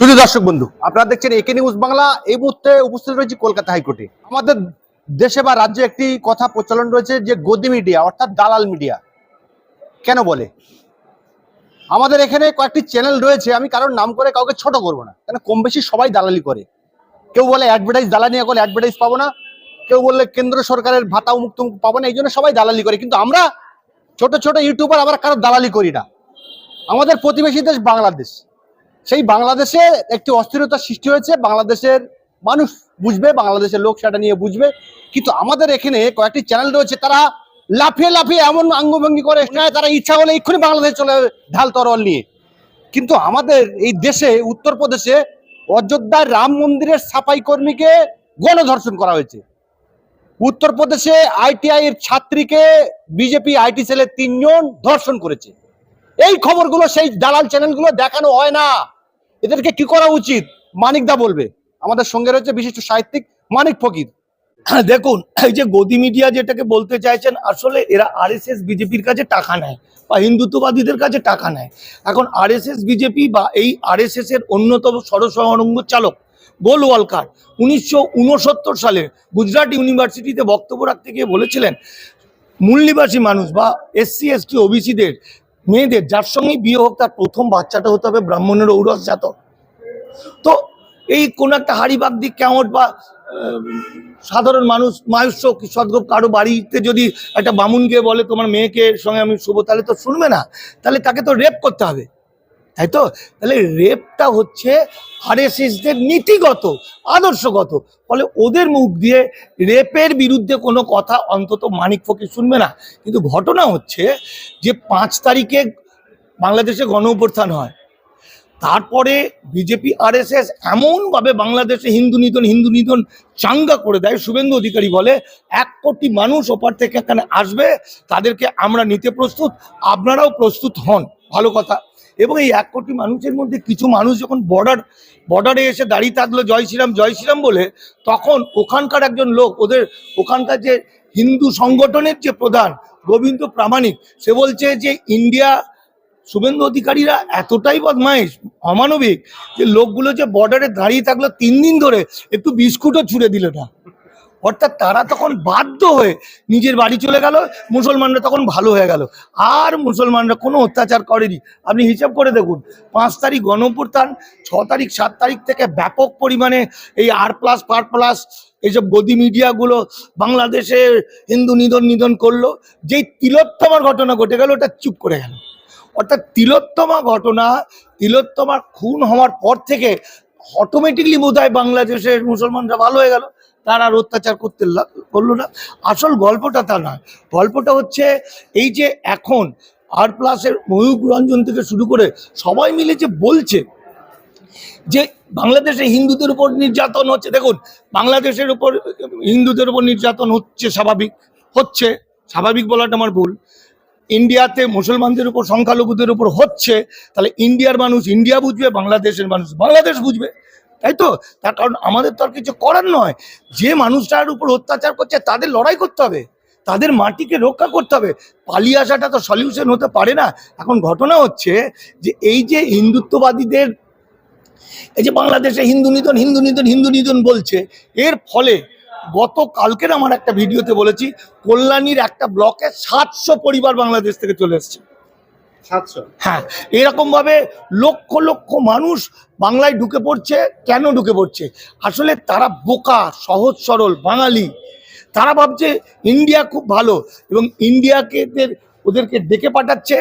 শুধু দর্শক বন্ধু, আপনারা দেখছেন একে নিউজ বাংলা। এই মুহূর্তে উপস্থিত রয়েছে কলকাতা হাইকোর্টে। আমাদের দেশে বা রাজ্যে একটি কথা প্রচলন রয়েছে যে গদি মিডিয়া, অর্থাৎ দালাল মিডিয়া, কেন বলে? আমাদের এখানে কয়েকটি চ্যানেল রয়েছে, আমি কারোর নাম করে কাউকে ছোট করব না। কেন কম বেশি সবাই দালালি করে? কেউ বলে অ্যাডভার্টাইজ দালালি না করলে অ্যাডভার্টাইজ পাবো না। কেউ বললে কেন্দ্র সরকারের ভাতা মুক্ত পাবো না, এই জন্য সবাই দালালি করে। কিন্তু আমরা ছোট ছোট ইউটিউবার আবার কারও দালালি করি না। আমাদের প্রতিবেশী দেশ বাংলাদেশ। সেই বাংলাদেশে একটি অস্থিরতা সৃষ্টি হয়েছে, বাংলাদেশের মানুষ বুঝবে, বাংলাদেশের লোক সেটা নিয়ে বুঝবে। কিন্তু আমাদের এখানে কয়েকটি চ্যানেল রয়েছে, তারা লাফিয়ে লাফিয়ে এমন অঙ্গভঙ্গি করে তারা ইচ্ছা হলে এক্ষুনি বাংলাদেশে চলে ঢাল তরল নিয়ে। কিন্তু আমাদের এই দেশে, উত্তরপ্রদেশে অযোধ্যার রাম মন্দিরের সাফাই কর্মীকে গণধর্ষণ করা হয়েছে। উত্তরপ্রদেশে আইটিআই এর ছাত্রীকে বিজেপি আইটি সেলের তিনজন ধর্ষণ করেছে। এই খবরগুলো সেই দালাল চ্যানেলগুলো দেখানো হয় না। এদেরকে কি করা উচিত? মানিক দা বলবে। আমাদের সঙ্গে রয়েছে বিশিষ্ট সাহিত্যিক মানিক ফকির। হ্যাঁ, দেখুন এই যে গদি মিডিয়া যেটাকে বলতে চাইছেন আসলে এরা আরএসএস বিজেপির কাছে টাকা নেয় বা হিন্দুত্ববাদীদের কাছে টাকা নেয়। এখন আরএসএস বিজেপি বা এই আরএসএস এর অন্যতম সরসরঙ্গ চালক গোল ওয়ালকার উনিশশো সালে গুজরাট ইউনিভার্সিটিতে বক্তব্য রাখতে গিয়ে বলেছিলেন মূল নিবাসী মানুষ বা এসসি এসটি ওবিসিদের মেয়েদের, যার সঙ্গে বিয়ে হোক, তার প্রথম বাচ্চাটা হতে হবে ব্রাহ্মণের ঔরস জাত তো এই কোন একটা হাড়িবাগ দিক কেমন বা সাধারণ মানুষ মায়ুষ কি সদ্গোপ কারও বাড়িতে যদি একটা বামুন গিয়ে বলে, তোমার মেয়েকে সঙ্গে আমি শুভ তাহলে তো শুনবে না। তাহলে তাকে তো রেপ করতে হবে। তাই তো? তাহলে রেপটা হচ্ছে আরএসএসদের নীতিগত, আদর্শগত। ফলে ওদের মুখ দিয়ে রেপের বিরুদ্ধে কোনো কথা অন্তত মানিক ফকির শুনবে না। কিন্তু ঘটনা হচ্ছে যে পাঁচ তারিখে বাংলাদেশে গণ অভ্যুত্থান হয়। তারপরে বিজেপি আরএসএস এমনভাবে বাংলাদেশে হিন্দু নিধন হিন্দু নিধন চাঙ্গা করে দেয়, শুভেন্দু অধিকারী বলে, এক কোটি মানুষ ওপার থেকে এখানে আসবে, তাদেরকে আমরা নিতে প্রস্তুত, আপনারাও প্রস্তুত হন। ভালো কথা। এবং এই এক কোটি মানুষের মধ্যে কিছু মানুষ যখন বর্ডার বর্ডারে এসে দাঁড়িয়ে থাকল, জয় শ্রীরাম জয় শ্রীরাম বলে, তখন ওখানকার একজন লোক, ওদের ওখানকার যে হিন্দু সংগঠনের যে প্রধান, গোবিন্দ প্রামাণিক, সে বলছে যে ইন্ডিয়া শুভেন্দু অধিকারীরা এতটাই বদমাইশ অমানবিক, যে লোকগুলো যে বর্ডারে দাঁড়িয়ে থাকল তিন দিন ধরে, একটু বিস্কুটও ছুড়ে দিল না। অর্থাৎ তারা তখন বাধ্য হয়ে নিজের বাড়ি চলে গেল, মুসলমানরা তখন ভালো হয়ে গেল। আর মুসলমানরা কোনো অত্যাচার করেনি। আপনি হিসাব করে দেখুন, পাঁচ তারিখ গণপ্রত্যান ছ তারিখ, সাত তারিখ থেকে ব্যাপক পরিমাণে এই আর প্লাস পার প্লাস এইসব গদি মিডিয়াগুলো বাংলাদেশে হিন্দু নিধন নিধন করল। যেই তিলোত্তমার ঘটনা ঘটে গেল, ওটা চুপ করে গেল। অর্থাৎ তিলোত্তমা ঘটনা, তিলোত্তমার খুন হওয়ার পর থেকে অটোমেটিকলি বোধ বাংলাদেশের মুসলমানরা ভালো হয়ে গেল। তারা আর অত্যাচার করতে করল না। আসল গল্পটা তা না গল্পটা হচ্ছে এই যে এখন আর প্লাসের ময়ূক রঞ্জন থেকে শুরু করে সবাই মিলে যে বলছে যে বাংলাদেশে হিন্দুদের উপর নির্যাতন হচ্ছে, দেখুন, বাংলাদেশের উপর হিন্দুদের উপর নির্যাতন হচ্ছে স্বাভাবিক হচ্ছে, স্বাভাবিক বলাটা আমার ভুল। ইন্ডিয়াতে মুসলমানদের উপর, সংখ্যালঘুদের উপর হচ্ছে, তাহলে ইন্ডিয়ার মানুষ, ইন্ডিয়া বুঝবে, বাংলাদেশের মানুষ, বাংলাদেশ বুঝবে। তাই তো? তার কারণ আমাদের তো আর কিছু করার নয়। যে মানুষটার উপর অত্যাচার করছে, তাদের লড়াই করতে হবে। তাদের মাটিকে রক্ষা করতে হবে। পালিয়ে আসাটা তো সলিউশন হতে পারে না। এখন ঘটনা হচ্ছে যে এই যে হিন্দুত্ববাদীদের, এই যে বাংলাদেশে হিন্দু নিধন হিন্দু নিধন হিন্দু নিধন বলছে, এর ফলে গত কালকের আমার একটা ভিডিওতে বলেছি, কল্যাণীর একটা ব্লকে সাতশো পরিবার বাংলাদেশ থেকে চলে এসছে। হ্যাঁ এরকম ভাবে লক্ষ লক্ষ মানুষ বাংলায় ঢুকে পড়ছে, কেন ঢুকে পড়ছে? আসলে তারা বোকা, সহজ সরল, বাঙালি। তারা ভাবছে ইন্ডিয়া খুব ভালো এবং ইন্ডিয়াকে ওদেরকে ডেকে পাঠাচ্ছে।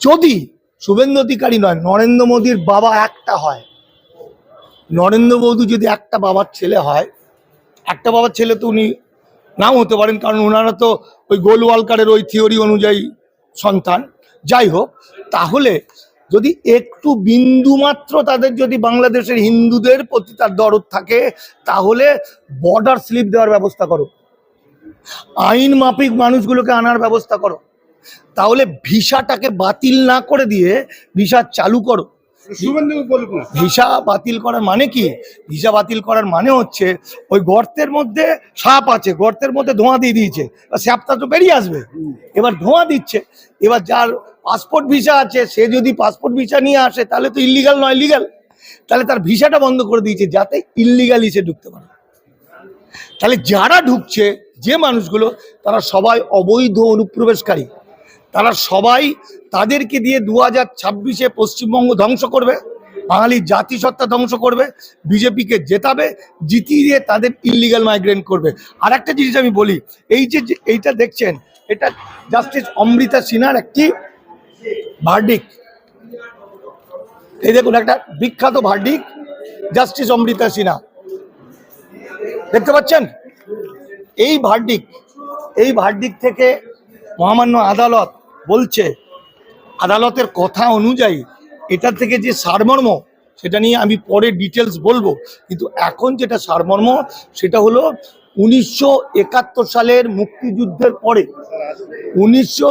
যদি শুভেন্দু অধিকারী নয়, নরেন্দ্র মোদীর বাবা একটা হয়। নরেন্দ্র মোদী যদি একটা বাবার ছেলে হয়, একটা বাবার ছেলে তো উনি নাও হতে পারেন, কারণ ওনারা তো ওই গোলওয়ালকারের ওই থিওরি অনুযায়ী সন্তান। যাই হোক তাহলে যদি একটু বিন্দু মাত্র তাদের যদি বাংলাদেশের হিন্দুদের প্রতি তার দরদ থাকে তাহলে বর্ডার স্লিপ দেওয়ার ব্যবস্থা করো। আইন মাফিক মানুষগুলোকে আনার ব্যবস্থা করো। তাহলে ভিসাটাকে বাতিল না করে দিয়ে ভিসা চালু করো। ভিসা বাতিল করার মানে কি? ভিসা বাতিল করার মানে হচ্ছে ওই গর্তের মধ্যে সাপ আছে গর্তের মধ্যে ধোঁয়া দিয়ে দিয়েছে। সাপটা তো বেরিয়ে আসবে। এবার ধোঁয়া দিচ্ছে। এবার যার পাসপোর্ট ভিসা আছে, সে যদি পাসপোর্ট ভিসা নিয়ে আসে, তাহলে তো ইলিগাল নয় লিগাল তাহলে তার ভিসাটা বন্ধ করে দিয়েছে, যাতে ইল্লিগালি সে ঢুকতে পারে। তাহলে যারা ঢুকছে, যে মানুষগুলো, তারা সবাই অবৈধ অনুপ্রবেশকারী। তারা সবাই তাদেরকে দিয়ে দু হাজার ছাব্বিশে পশ্চিমবঙ্গ ধ্বংস করবে, বাঙালির জাতিসত্তা ধ্বংস করবে, বিজেপিকে জেতাবে, জিতিয়ে তাদের ইলিগাল মাইগ্রেন্ট করবে। আর একটা জিনিস আমি বলি, এই যে এইটা দেখছেন, এটা জাস্টিস অমৃতা সিনহার একটি ভার্ডিক। এই দেখুন, একটা বিখ্যাত ভার্ডিক, জাস্টিস অমৃতা সিনহা। দেখতে পাচ্ছেন? এই ভার্ডিক এই ভার্ডিক থেকে মহামান্য আদালত বলছে, আদালতের কথা অনুযায়ী এটা থেকে যে সারমর্ম, সেটা নিয়ে আমি পরে ডিটেলস বলব। কিন্তু এখন যেটা সারমর্ম, সেটা হলো উনিশশো একাত্তর সালের মুক্তিযুদ্ধের পরে, উনিশশো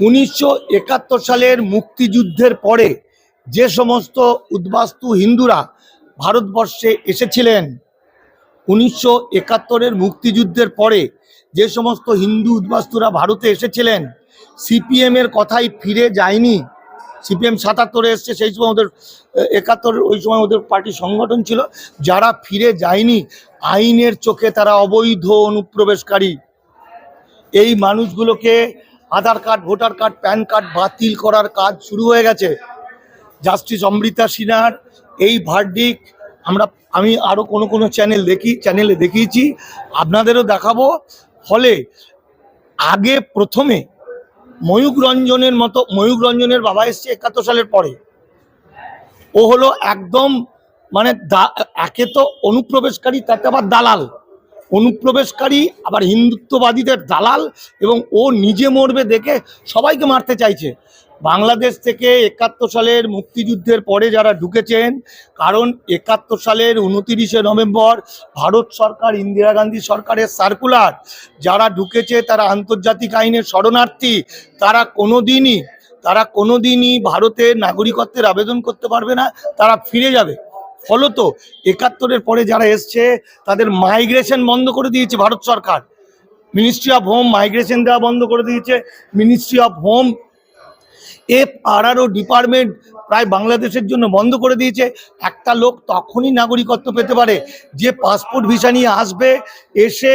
উনিশশো একাত্তর সালের মুক্তিযুদ্ধের পরে যে সমস্ত উদ্বাস্তু হিন্দুরা ভারতবর্ষে এসেছিলেন, উনিশশো একাত্তরের মুক্তিযুদ্ধের পরে যে সমস্ত হিন্দু উদ্বাস্তুরা ভারতে এসেছিলেন, সিপিএম এর কথাই ফিরে যায়নি। সিপিএম সাতাত্তরে এসছে, সেই সময় ওদের, একাত্তর ওই সময় ওদের পার্টি সংগঠন ছিল, যারা ফিরে যায়নি, আইনের চোখে তারা অবৈধ অনুপ্রবেশকারী। এই মানুষগুলোকে Aadhaar card, voter card, PAN card বাতিল করার কাজ শুরু হয়ে গেছে। জাস্টিস অমৃতা সিনহার এই ভার্ডিক আমরা, আমি আরও কোনো কোনো চ্যানেল দেখি চ্যানেলে দেখিয়েছি, আপনাদেরও দেখাবো। ফলে আগে প্রথমে ময়ূক রঞ্জনের মতো ময়ূক রঞ্জনের বাবা এসছে একাত্তর সালের পরে। ও হলো একদম মানে একে তো অনুপ্রবেশকারী তাতে আবার দালাল। অনুপ্রবেশকারী, আবার হিন্দুত্ববাদীদের দালাল এবং ও নিজে মরবে দেখে সবাইকে মারতে চাইছে। বাংলাদেশ থেকে একাত্তর সালের মুক্তিযুদ্ধের পরে যারা ঢুকেছেন, কারণ একাত্তর সালের উনতিরিশে নভেম্বর ভারত সরকার, ইন্দিরা গান্ধী সরকারের সার্কুলার, যারা ঢুকেছে তারা আন্তর্জাতিক আইনের শরণার্থী, তারা কোনোদিনই তারা কোনোদিনই ভারতের নাগরিকত্বের আবেদন করতে পারবে না, তারা ফিরে যাবে। ফলত একাত্তরের পরে যারা এসছে, তাদের মাইগ্রেশন বন্ধ করে দিয়েছে ভারত সরকার। মিনিস্ট্রি অফ হোম মাইগ্রেশন দেওয়া বন্ধ করে দিয়েছে। Ministry of home F RRO department প্রায় বাংলাদেশের জন্য বন্ধ করে দিয়েছে। একটা লোক তখনই নাগরিকত্ব পেতে পারে যে পাসপোর্ট ভিসা নিয়ে আসবে, এসে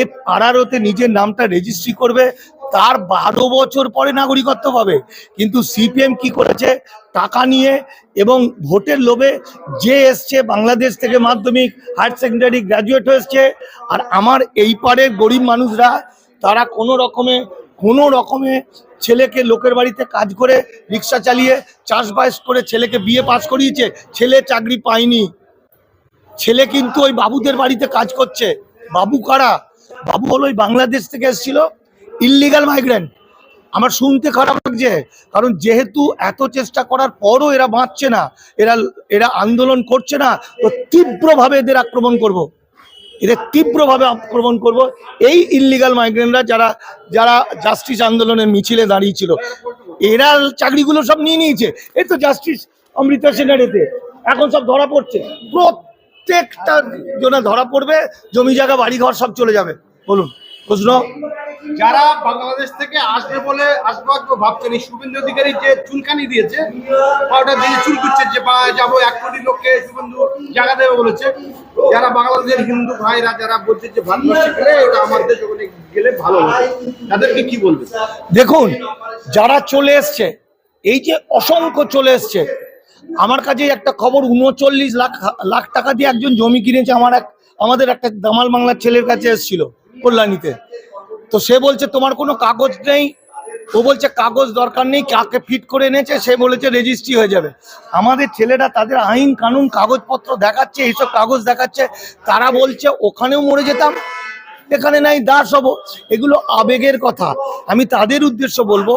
এফ আরআরওতে নিজের নামটা রেজিস্ট্রি করবে। তার বারো বছর পরে নাগরিকত্ব পাবে। কিন্তু সিপিএম কি করেছে? টাকা নিয়ে এবং ভোটের লোভে যে এসছে, বাংলাদেশ থেকে মাধ্যমিক, হায়ার সেকেন্ডারি গ্র্যাজুয়েট হয়েছে। আর আমার এই পারের গরিব মানুষরা, তারা কোনো রকমে কোনো রকমে ছেলেকে লোকের বাড়িতে কাজ করে রিক্সা চালিয়ে চাষবাস করে ছেলেকে বিয়ে পাস করিয়েছে, ছেলে চাকরি পায়নি। ছেলে কিন্তু ওই বাবুদের বাড়িতে কাজ করছে। বাবু কারা? বাবু হলো ওই বাংলাদেশ থেকে এসেছিল। ইল্লিগাল মাইগ্রেন্ট আমার শুনতে খারাপ লাগছে, কারণ যেহেতু এত চেষ্টা করার পরও এরা বাঁচছে না, এরা এরা আন্দোলন করছে না, তো তীব্রভাবে এদের আক্রমণ করব। এদের তীব্রভাবে আক্রমণ করব। এই ইল্লিগাল মাইগ্রেন্টরা যারা যারা জাস্টিস আন্দোলনের মিছিলে দাঁড়িয়েছিল, এরা চাকরিগুলো সব নিয়ে নিয়েছে। এই তো জাস্টিস অমৃতা সেনের এতে। এখন সব ধরা পড়ছে। প্রত্যেকটা জনে ধরা পড়বে, জমি জায়গা বাড়ি ঘর সব চলে যাবে। বলুন, প্রশ্ন? যারা বাংলাদেশ থেকে আসবে বলে আসবে আসবে ভাবছেন, এই শুভেন্দু অধিকারী যে চুলকানি দিয়েছে ওটা দিয়ে চুল করছে যে যাব এক কোটি লোককে শুভেন্দু জায়গা দেবে বলেছে। যারা বাংলাদেশের হিন্দু ভাইরা, যারা বলছে যে ওটা আমার দেশ ওখানে গেলে ভালো তাদেরকে কি বলবে? দেখুন, যারা চলে এসছে, এই যে অসংখ্য চলে এসছে, আমার কাছে একটা খবর, উনচল্লিশ লাখ লাখ টাকা দিয়ে একজন জমি কিনেছে আমার এক, আমাদের একটা দামাল বাংলার ছেলের কাছে এসেছিল কল্যাণীতে। তো সে বলছে, তোমার কোনো কাগজ নেই? ও বলছে, কাগজ দরকার নেই, কাকে ফিট করে এনেছে? সে বলেছে, রেজিস্ট্রি হয়ে যাবে। আমাদের ছেলেরা তাদের আইন কানুন কাগজপত্র দেখাচ্ছে, এইসব কাগজ দেখাচ্ছে। তারা বলছে, ওখানেও মরে যেতাম, এখানে নাই, দাস হব। এগুলো আবেগের কথা। আমি তাদের উদ্দেশ্য বলব,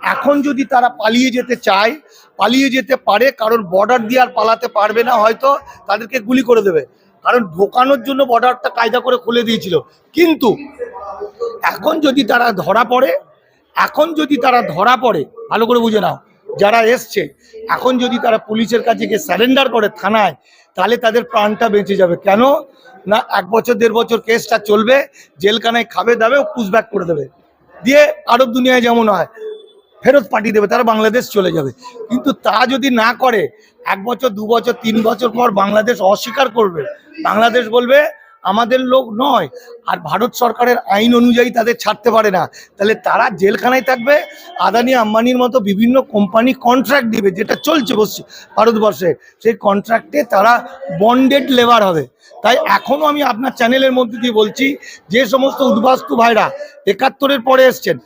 এখন যদি তারা পালিয়ে যেতে চায়, পালিয়ে যেতে পারে, কারণ বর্ডার দিয়ে আর পালাতে পারবে না, হয়তো তাদেরকে গুলি করে দেবে। কারণ ঢোকানোর জন্য বর্ডারটা কায়দা করে খুলে দিয়েছিল। কিন্তু এখন যদি তারা ধরা পড়ে, এখন যদি তারা ধরা পড়ে, ভালো করে বুঝে নাও, যারা এসছে, এখন যদি তারা পুলিশের কাছে গিয়ে স্যারেন্ডার করে থানায়, তাহলে তাদের প্রাণটা বেঁচে যাবে। কেন? না, এক বছর, দেড় বছর কেসটা চলবে, জেলখানায় খাবে, দাবে ও পুশব্যাক করে দেবে। দিয়ে আরব দুনিয়ায় যেমন হয়, ফেরত পাঠিয়ে দেবে, তারা বাংলাদেশ চলে যাবে। কিন্তু তা যদি না করে, এক বছর, দু বছর, তিন বছর পর বাংলাদেশ অস্বীকার করবে, বাংলাদেশ বলবে আমাদের লোক নয়। আর ভারত সরকারের আইন অনুযায়ী তাদের ছাড়তে পারে না। তাহলে তারা জেলখানায় থাকবে, আদানি আম্বানির মতো বিভিন্ন কোম্পানি কন্ট্রাক্ট দিবে, যেটা চলছে বসছে ভারতবর্ষে। সেই কন্ট্রাক্টে তারা বন্ডেড লেবার হবে। তাই এখনও আমি আপনার চ্যানেলের মধ্যে দিয়ে বলছি, যে সমস্ত উদ্বাস্তু ভাইরা একাত্তরের পরে এসছেন,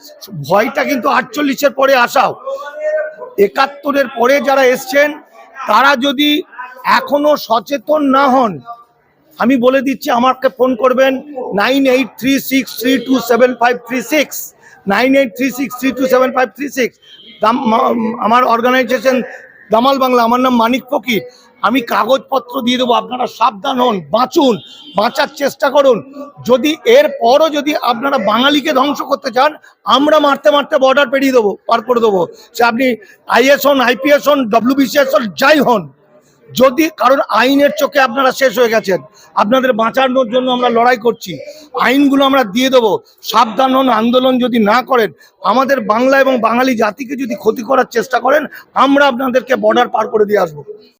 ভয়টা কিন্তু আটচল্লিশের পরে আসাও। একাত্তরের পরে যারা এসছেন, তারা যদি এখনও সচেতন না হন আমি বলে দিচ্ছি, আমাকে ফোন করবেন nine eight three six three two seven five three six, nine eight three six three two seven five three six. আমার অর্গানাইজেশন দামাল বাংলা, আমার নাম মানিক ফকির। আমি কাগজপত্র দিয়ে দেবো, আপনারা সাবধান হন, বাঁচুন, বাঁচার চেষ্টা করুন। যদি এর পরও যদি আপনারা বাঙালিকে ধ্বংস করতে চান, আমরা মারতে মারতে বর্ডার পেরিয়ে দেবো, পার করে দেবো। সে আপনি আইএস হন, আইপিএস হন ডব্লিউবিসিএস হন, যাই হন। যদি কারণ আইনের চোখে আপনারা শেষ হয়ে গেছেন, আপনাদের বাঁচানোর জন্য আমরা লড়াই করছি, আইনগুলো আমরা দিয়ে দেবো, সাবধান হন, আন্দোলন যদি না করেন, আমাদের বাংলা এবং বাঙালি জাতিকে যদি ক্ষতি করার চেষ্টা করেন, আমরা আপনাদেরকে বর্ডার পার করে দিয়ে আসব।